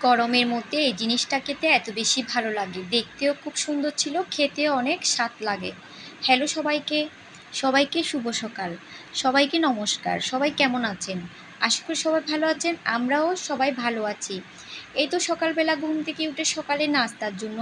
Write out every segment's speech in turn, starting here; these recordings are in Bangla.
গরমের মধ্যে এই জিনিসটা খেতে এত বেশি ভালো লাগে। দেখতেও খুব সুন্দর ছিল, খেতেও অনেক স্বাদ লাগে। হ্যালো সবাইকে। সবাইকে শুভ সকাল। সবাইকে নমস্কার। সবাই কেমন আছেন? আশা করি সবাই ভালো আছেন। আমরাও সবাই ভালো আছি। এই তো সকালবেলা ঘুম থেকে উঠে সকালে নাস্তার জন্য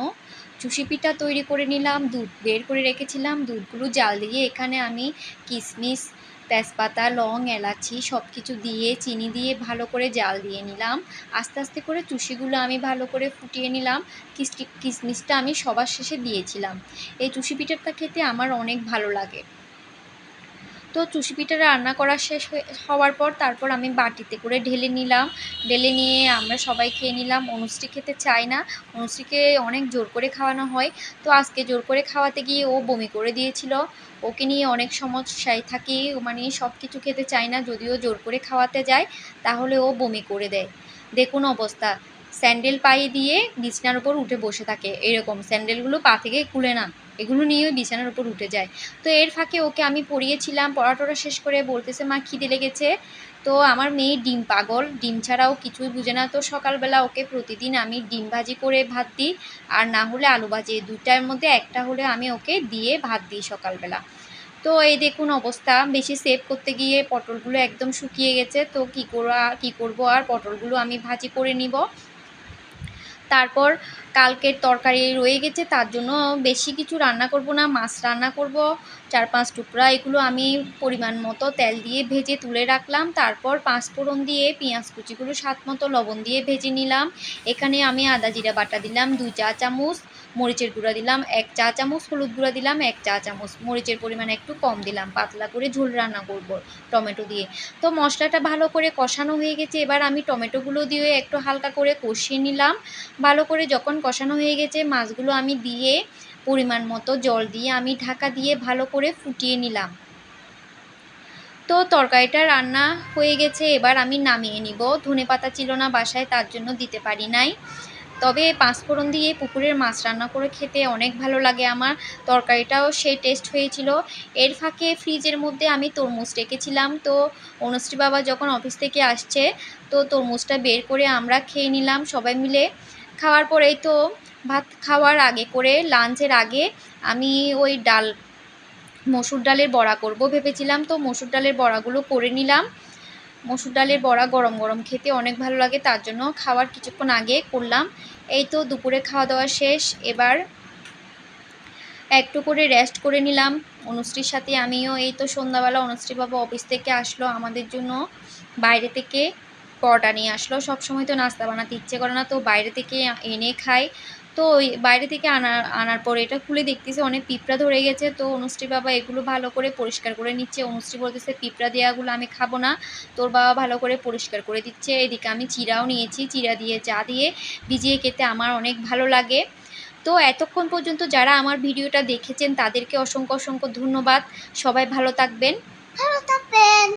চুষি পিঠা তৈরি করে নিলাম, দুধ বের করে রেখেছিলাম, দুধগুলো জাল দিয়ে এখানে আমি কিশমিশ তেজপাতা, লং, এলাচি সব কিছু দিয়ে, চিনি দিয়ে ভালো করে জাল দিয়ে নিলাম। আস্তে আস্তে করে চুষিগুলো আমি ভালো করে ফুটিয়ে নিলাম। কিসমিসটা কিশমিশটা আমি সবার শেষে দিয়েছিলাম। এই চুষি পিঠাটা খেতে আমার অনেক ভালো লাগে। তো চুষি পিঠা রান্না করা শেষ হওয়ার পর তারপর আমি বাটিতে করে ঢেলে নিলাম। ঢেলে নিয়ে আমরা সবাই খেয়ে নিলাম। অনুশ্রী খেতে চায় না। অনুশ্রীকে অনেক জোর করে খাওয়ানো হয়। তো আজকে জোর করে খাওয়াতে গিয়ে ও বমি করে দিয়েছিল। ওকে নিয়ে অনেক সমস্যায় থাকি। মানে সব কিছু খেতে চায় না। যদিও জোর করে খাওয়াতে যায়, তাহলে ও বমি করে দেয়। দেখুন অবস্থা। স্যান্ডেল পায়ে দিয়ে বিছনার উপর উঠে বসে থাকে। এরকম স্যান্ডেলগুলো পা থেকে খুলে না। এগুলো নিয়েও বিছানার উপর উঠে যায়। তো এর ফাঁকে ওকে আমি পড়িয়েছিলাম পড়াটোরা শেষ করে বলতেছে, মা, খিদে লেগেছে। তো আমার মেয়ে ডিম পাগল, ডিম ছাড়াও কিছুই বুঝে না। তো সকালবেলা ওকে প্রতিদিন আমি ডিম ভাজি করে ভাত দিই, আর না হলে আলু ভাজি। দুটার মধ্যে একটা হলে আমি ওকে দিয়ে ভাত দিই সকালবেলা। তো এই দেখুন অবস্থা, বেশি সেভ করতে গিয়ে পটলগুলো একদম শুকিয়ে গেছে। তো কী করা, কী করব? আর পটলগুলো আমি ভাজি করে নিব। তারপর কালকের তরকারি রয়ে গেছে, তার জন্য বেশি কিছু রান্না করব না, মাছ রান্না করব, চার পাঁচ টুকরা এগুলো আমি পরিমাণ মতো তেল দিয়ে ভেজে তুলে রাখলাম, তারপর পাঁচ ফোড়ন দিয়ে পেঁয়াজ কুচিগুলো স্বাদ মতো লবণ দিয়ে ভেজে নিলাম, এখানে আমি আদা জিরা বাটা দিলাম, দুই চা চামচ, মরিচের গুঁড়া দিলাম, এক চা চামচ হলুদ গুঁড়া দিলাম, এক চা চামচ মরিচের পরিমাণ একটু কম দিলাম, পাতলা করে ঝোল রান্না করব টমেটো দিয়ে। তো মশলাটা ভালো করে কষানো হয়ে গেছে, এবার আমি টমেটোগুলো দিয়ে একটু হালকা করে কষিয়ে নিলাম, ভালো করে যখন কষানো হয়ে গেছে, মাছগুলো আমি দিয়ে পরিমাণ মতো জল দিয়ে আমি ঢাকা দিয়ে ভালো করে ফুটিয়ে নিলাম। তো তরকারিটা রান্না হয়ে গেছে, এবার আমি নামিয়ে নিব। ধনে পাতা ছিল না বাসায়, তার জন্য দিতে পারি নাই। তবে পাঁচফোড়ন দিয়ে পুকুরের মাছ রান্না করে খেতে অনেক ভালো লাগে আমার। তরকারিটাও সেই টেস্ট হয়েছিল। এর ফাঁকে ফ্রিজের মধ্যে আমি তরমুজ রেখেছিলাম। তো অনুশ্রী বাবা যখন অফিস থেকে আসছে, তো তরমুজটা বের করে আমরা খেয়ে নিলাম সবাই মিলে। খাওয়ার পরেই তো ভাত খাওয়ার আগে করে লাঞ্চের আগে আমি ওই ডাল, মসুর ডালের বড়া করব। ভেবেছিলাম তো মসুর ডালের বড়াগুলো করে নিলাম। মসুর ডালের বড়া গরম গরম খেতে অনেক ভালো লাগে, তার জন্য খাওয়ার কিছুক্ষণ আগে করলাম। এই তো দুপুরে খাওয়া দাওয়া শেষ। এবার একটু করে রেস্ট করে নিলাম। অনুশ্রীর সাথে আমিও, এই তো সন্ধ্যাবেলা অনুশ্রী বাবা অফিস থেকে আসলো আমাদের জন্য, বাইরে থেকে। পরোটা নিয়ে আসলো। সব সময় তো নাস্তা বানাতে ইচ্ছে করে না, তো বাইরে থেকে এনে খাই। তো ওই বাইরে থেকে আনার আনার পরে এটা খুলে দেখতেছে, অনেক পিঁপড়া ধরে গেছে। তো অনুশ্রী বাবা এগুলো ভালো করে পরিষ্কার করে নিচ্ছে। অনুশ্রী বলতেছে, পিঁপড়া দেওয়াগুলো আমি খাব না। তোর বাবা ভালো করে পরিষ্কার করে দিচ্ছে। এদিকে আমি চিরাও নিয়েছি, চিরা দিয়ে, চা দিয়ে। ভিজিয়ে খেতে আমার অনেক ভালো লাগে। তো এতক্ষণ পর্যন্ত যারা আমার ভিডিওটা দেখেছেন, তাদেরকে অসংখ্য অসংখ্য ধন্যবাদ। সবাই ভালো থাকবেন। ভালো থাকবেন।